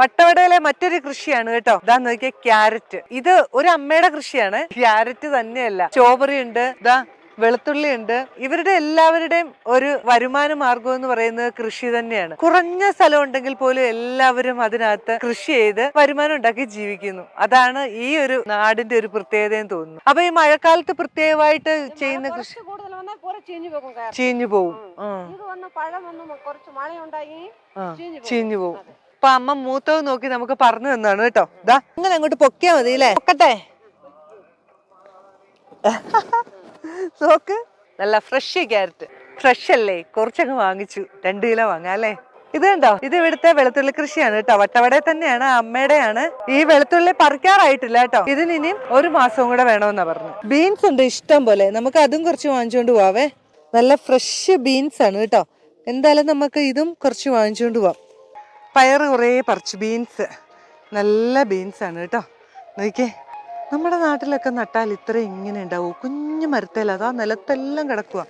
വട്ടവടയിലെ മറ്റൊരു കൃഷിയാണ് കേട്ടോ. ഇതാ നോക്കിയ ക്യാരറ്റ്. ഇത് ഒരു അമ്മയുടെ കൃഷിയാണ്. ക്യാരറ്റ് തന്നെയല്ല. സ്ട്രോബെറി ഉണ്ട് ഇതാ വെളുത്തുള്ളി ഉണ്ട്. ഇവരുടെ എല്ലാവരുടെയും ഒരു വരുമാന മാർഗം എന്ന് പറയുന്നത് കൃഷി തന്നെയാണ്. കുറഞ്ഞ സ്ഥലം ഉണ്ടെങ്കിൽ പോലും എല്ലാവരും അതിനകത്ത് കൃഷി ചെയ്ത് വരുമാനം ഉണ്ടാക്കി ജീവിക്കുന്നു. അതാണ് ഈ ഒരു നാടിന്റെ ഒരു പ്രത്യേകത എന്ന് തോന്നുന്നു. അപ്പൊ ഈ മഴക്കാലത്ത് പ്രത്യേകമായിട്ട് ചെയ്യുന്ന കൃഷി ചീഞ്ഞു പോകും ചീഞ്ഞു പോകും. ചീഞ്ഞു പോകും. അപ്പൊ അമ്മ മൂത്തത് നോക്കി നമുക്ക് പറഞ്ഞു തന്നാണ് കേട്ടോ. ഇതാ അങ്ങനെ അങ്ങോട്ട് പൊക്കിയാ മതി അല്ലേ? പൊക്കട്ടെ. നോക്ക് നല്ല ഫ്രഷ് ക്യാരറ്റ് ഫ്രഷ് അല്ലേ? കുറച്ചങ്ങ് വാങ്ങിച്ചു. രണ്ട് കിലോ വാങ്ങാ അല്ലേ? ഇത് കണ്ടോ? ഇത് ഇവിടുത്തെ വെളുത്തുള്ളി കൃഷിയാണ് കേട്ടോ. വട്ടവട തന്നെയാണ് അമ്മയുടെയാണ്. ഈ വെളുത്തുള്ളി പറിക്കാറായിട്ടില്ല കേട്ടോ. ഇതിന് ഇനിയും ഒരു മാസവും കൂടെ വേണമെന്നാ പറഞ്ഞു ബീൻസ് ഉണ്ട് ഇഷ്ടം പോലെ. നമുക്ക് അതും കുറച്ച് വാങ്ങിച്ചുകൊണ്ട് പോവാവേ. നല്ല ഫ്രഷ് ബീൻസ് ആണ് കേട്ടോ. എന്തായാലും നമുക്ക് ഇതും കുറച്ച് വാങ്ങിച്ചുകൊണ്ട് പോവാം. പയറ് കുറേ പറിച്ചു ബീൻസ്. നല്ല ബീൻസാണ് കേട്ടോ. നോക്കിയേ നമ്മുടെ നാട്ടിലൊക്കെ നട്ടാൽ ഇത്ര ഇങ്ങനെ ഉണ്ടാവും. കുഞ്ഞു മരത്തേൽ അതാ നിലത്തെല്ലാം കിടക്കുക